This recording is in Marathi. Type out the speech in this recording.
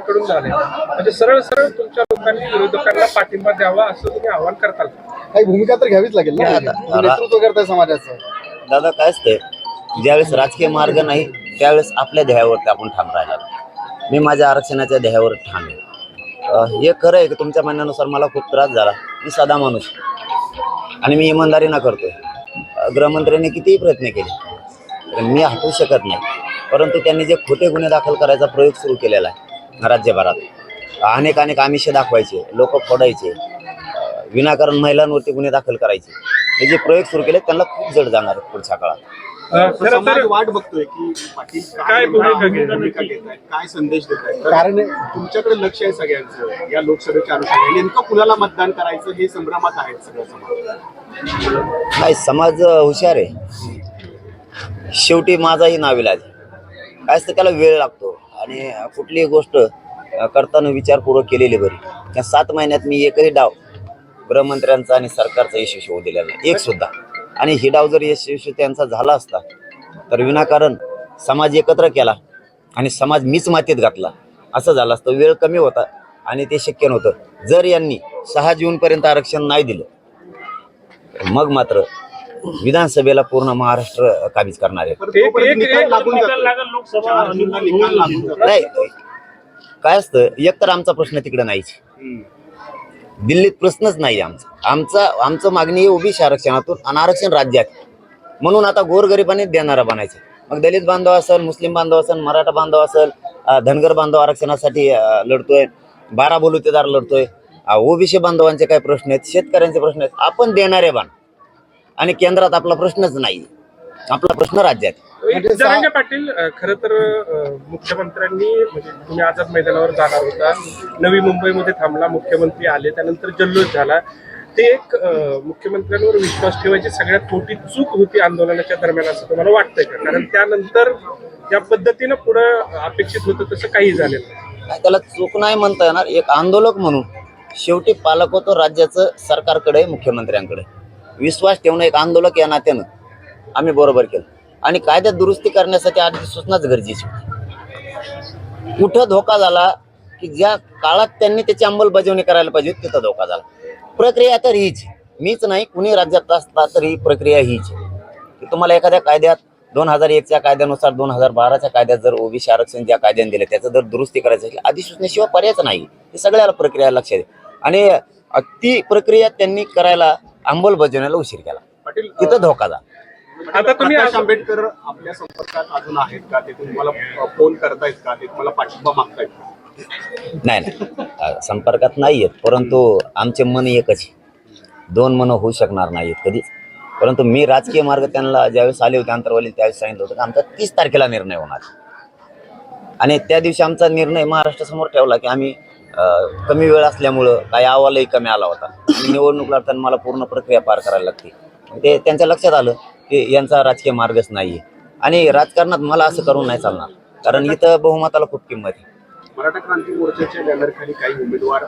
कडून झाले. म्हणजे सरळ सरळ तुमच्या लोकांनी विरोधकांना पाठिंबा द्यावा असं तुम्ही आवाहन करताल? काही भूमिका तर घ्यावीच लागेल ना? आता- तुम्ही नेतृत्व करताय समाजाचं. दादा काय असतंय ज्यावेळेस राजकीय मार्ग नाही त्यावेळेस आपल्या ध्येयावरती आपण ठाम राहिला. मी माझ्या आरक्षणाच्या ध्येयावर ठाम आहे. हे खरं आहे की तुमच्या म्हणण्यानुसार मला खूप त्रास झाला. मी साधा माणूस आणि मी इमानदारीनं करतोय. अं, गृहमंत्र्यांनी कितीही प्रयत्न केले तर मी हटवू शकत नाही. परंतु त्यांनी जे खोटे गुन्हे दाखल करायचा प्रयोग सुरू केलेला आहे राज्यभरात. अनेक अनेक आमिषे दाखवायचे लोक फोडायचे विनाकारण महिलांवरती गुन्हे दाखल करायचे. हे जे प्रयोग सुरू केले त्यांना खूप जड जाणार आहे पुढच्या काळात. वाट बघतोय की पाटील काय भूमिका घेत- भूमिका घेत आहेत काय संदेश देत आहेत कारण तुमच्याकडे लक्ष आहे सगळ्यांचं या लोकसभेच्या अनुषंगाने नेमकं कुणाला मतदान करायचं? हे संभ्रमात आहेत सगळं समाज नाही समाज हुशार आहे. शेवटी माझाही नाविलाज काय असतं त्याला वेळ लागतो. आणि कुठलीही गोष्ट करताना विचारपूर्वक केलेली बरी. त्या सात महिन्यात मी एकही डाव गृहमंत्र्यांचा आणि सरकारचा यशस्वी होऊ दिलेला नाही. एक सुद्धा. आणि ही डाव जर यशस्वी त्यांचा झाला असता तर विनाकारण समाज एकत्र केला आणि समाज मीच मातीत घातला. असं झालं असतं. वेळ कमी होता आणि ते शक्य नव्हतं. जर यांनी सहा जूनपर्यंत आरक्षण नाही दिलं मग मात्र विधानसभेला पूर्ण महाराष्ट्र काबीज करणार आहे. नाही काय असतं एक तर आमचा प्रश्न तिकडे नाहीच. दिल्लीत प्रश्नच नाही आमचा. आमचा आमचं मागणी आहे ओबीसी आरक्षणातून आणि आरक्षण राज्यात. म्हणून आता गोरगरिबांनी देणारा बनायचं. मग दलित बांधव असेल मुस्लिम बांधव असेल मराठा बांधव असेल धनगर बांधव आरक्षणासाठी लढतोय. बारा बलुतेदार लढतोय ओबीसी बांधवांचे काय प्रश्न आहेत शेतकऱ्यांचे प्रश्न आहेत. आपण देणारे बाण. आणि केंद्रात आपला प्रश्नच नाही. आपला प्रश्न राज्यात. एक जरांगे पाटील खरं तर मुख्यमंत्र्यांनी म्हणजे तुम्ही आझाद मैदानावर जाणार होता नवी मुंबईमध्ये थांबला मुख्यमंत्री आले त्यानंतर जल्लोष झाला. ते एक मुख्यमंत्र्यांवर विश्वास ठेवायची सगळ्यात मोठी चूक होती आंदोलनाच्या दरम्यान असं तुम्हाला वाटतंय का? कारण त्यानंतर त्या पद्धतीनं पुढं अपेक्षित होतं तसं काही झालेलं नाही त्याला चूक नाही म्हणता येणार. एक आंदोलक म्हणून शेवटी पालक होतो राज्याचं सरकारकडे मुख्यमंत्र्यांकडे. विश्वास ठेवणं एक आंदोलक या नात्यानं आम्ही बरोबर केलं. आणि कायद्यात दुरुस्ती करण्यासाठी आधी सूचनाच गरजेची होती. कुठं धोका झाला की ज्या काळात त्यांनी त्याची अंमलबजावणी करायला पाहिजे तिथं धोका झाला. प्रक्रिया तर हीच मीच नाही कुणी राज्यात असता तर ही प्रक्रिया हीच की तुम्हाला एखाद्या कायद्यात दोन हजार एकच्या कायद्यानुसार दोन हजार बाराच्या कायद्यात जर ओबीसी आरक्षण ज्या कायद्याने दिलं त्याचं जर दुरुस्ती करायचं असेल अधिसूचनेशिवाय पर्यायच नाही. हे सगळ्याला प्रक्रिया लक्षात आणि ती प्रक्रिया त्यांनी करायला अंमलबजावणीला उशीर केला. पाटील तिथं धोका झाला. आता तुम्ही प्रकाश आंबेडकर आपल्या संपर्कात अजून आहेत का? ते तुम्हाला फोन करतायत का? ते तुम्हाला पाठिंबा मागतायत का? नाही नाही. अ, संपर्कात नाही आहेत परंतु आमचे मन एकच आहे. दोन मन होऊ शकणार नाहीत कधीच. परंतु मी राजकीय मार्ग त्यांना ज्यावेळेस आले होते अंतरवाली त्यावेळेस सांगितलं होतं की आमचा तीस तारखेला निर्णय होणार आणि त्या दिवशी आमचा निर्णय महाराष्ट्रासमोर ठेवला की आम्ही कमी वेळ असल्यामुळं काही अहवालही कमी आला होता. आणि निवडणूक लढताना मला पूर्ण प्रक्रिया पार करायला लागते. ते त्यांच्या लक्षात आलं की यांचा राजकीय मार्गच नाही आहे आणि राजकारणात मला असं करून नाही चालणार. कारण इथं बहुमताला खूप किंमत आहे. मराठा क्रांती मोर्चाच्या बॅनरखाली काही उमेदवार